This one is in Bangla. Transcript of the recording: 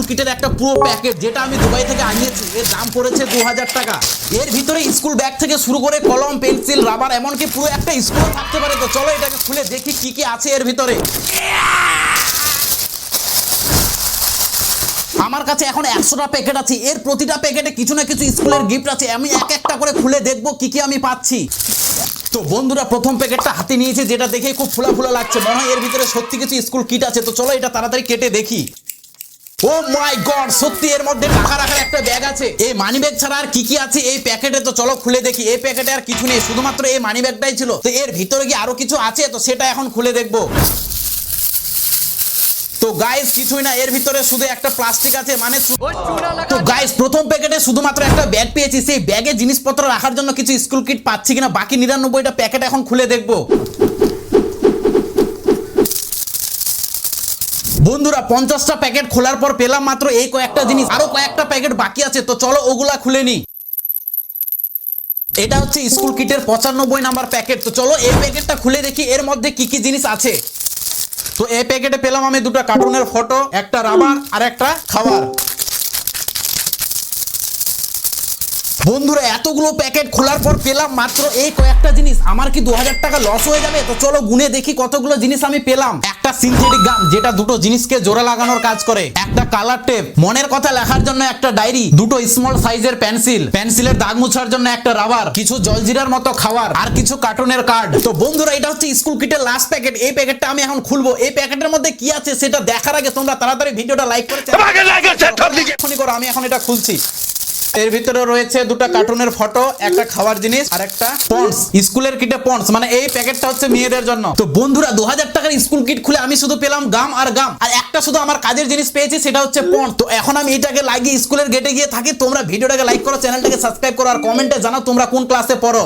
স্কুল কিটের একটা পুরো প্যাকেট যেটা আমি দুবাই থেকে আনিয়েছি। এর দাম পড়েছে দু হাজার টাকা। এর ভিতরে স্কুল ব্যাগ থেকে শুরু করে কলম পেন্সিল রাবার এমনকি পুরো একটা স্কুল থাকতে পারে। তো চলো এটাকে খুলে দেখি কি কি আছে এর ভিতরে। আমার কাছে এখন একশোটা প্যাকেট আছে। এর প্রতিটা প্যাকেটে কিছু না কিছু স্কুলের গিফট আছে। আমি এক একটা করে খুলে দেখব কি কি আমি পাচ্ছি। তো বন্ধুরা, প্রথম প্যাকেটটা হাতে নিয়েছে, যেটা দেখে খুব ফুলা ফুলা লাগছে। মনে হয় এর ভিতরে সত্যি কিছু স্কুল কিট আছে। তো চলো এটা তাড়াতাড়ি কেটে দেখি। ও মাই গড সত্যি এর মধ্যে টাকা রাখার একটা ব্যাগ আছে। এই মানি ব্যাগ ছাড়া আর কি কি আছে? এই প্যাকেটে তো চলো খুলে দেখি। এই প্যাকেটে আর কিছু নেই শুধুমাত্র এই মানি ব্যাগটাই ছিল। তো এর ভিতরে কি আরও কিছু আছে? তো সেটা এখন খুলে দেখব। তো গাইস কিছুই না এর ভিতরে শুধু একটা প্লাস্টিক আছে মানে তো গাইস প্রথম প্যাকেটে শুধুমাত্র একটা ব্যাগ পেয়েছি। সেই ব্যাগে জিনিসপত্র রাখার জন্য কিছু স্কুল কিট পাচ্ছি কিনা? বাকি নিরানব্বইটা প্যাকেট এখন খুলে দেখব। বন্ধুরা, পঞ্চাশটা প্যাকেট খোলার পর পেলাম মাত্র এই কয়েকটা জিনিস। আরও কয়েকটা প্যাকেট বাকি আছে, তো চলো ওগুলা খুলে নি এটা হচ্ছে স্কুল কিটের পঁচানব্বই নাম্বার প্যাকেট। তো চলো এই প্যাকেটটা খুলে দেখি, এর মধ্যে কি কি জিনিস আছে। তো এই প্যাকেটে পেলাম আমি দুটো কার্টুনের ফটো, একটা রাবার আর একটা খাবার। বন্ধুরা এতগুলো প্যাকেট খোলার পর পেলাম মাত্র এই কয়েকটা জিনিস। আমার কি দু হাজার টাকা লস হয়ে যাবে? তো চলো গুনে দেখি কতগুলো জিনিস আমি পেলাম। একটা সিনথেটিক গাম যেটা দুটো জিনিসকে জোড়া লাগানোর কাজ করে। একটা কালার টেপ মনের কথা লেখার জন্য একটা ডায়েরি দুটো স্মল সাইজের পেন্সিল পেন্সিলের দাগ মুছার জন্য একটা রাবার কিছু জলজিরার মতো খাবার আর কিছু কার্টুনের কার্ড তো বন্ধুরা এটা হচ্ছে স্কুল কিটের লাস্ট প্যাকেট এই প্যাকেটটা আমি এখন খুলবো। এই প্যাকেটের মধ্যে কি আছে সেটা দেখার আগে তোমরা তাড়াতাড়ি ভিডিওটা লাইক করো আমি এখন এটা খুলছি। এর ভিতরে রয়েছে দুটো কার্টুনের ফটো একটা খাবার জিনিস আর একটা পন্স স্কুলের কিটে পন্স মানে এই প্যাকেটটা হচ্ছে মেয়েদের জন্য। তো বন্ধুরা দু হাজার টাকার স্কুল কিট খুলে আমি শুধু পেলাম গাম আর গাম আর একটা শুধু আমার কাজের জিনিস পেয়েছি, সেটা হচ্ছে পন্স তো এখন আমি এটাকে লাগিয়ে স্কুলের গেটে গিয়ে থাকি, তোমরা ভিডিওটাকে লাইক করো চ্যানেলটাকে সাবস্ক্রাইব করো, আর কমেন্টে জানাও তোমরা কোন ক্লাসে পড়ো।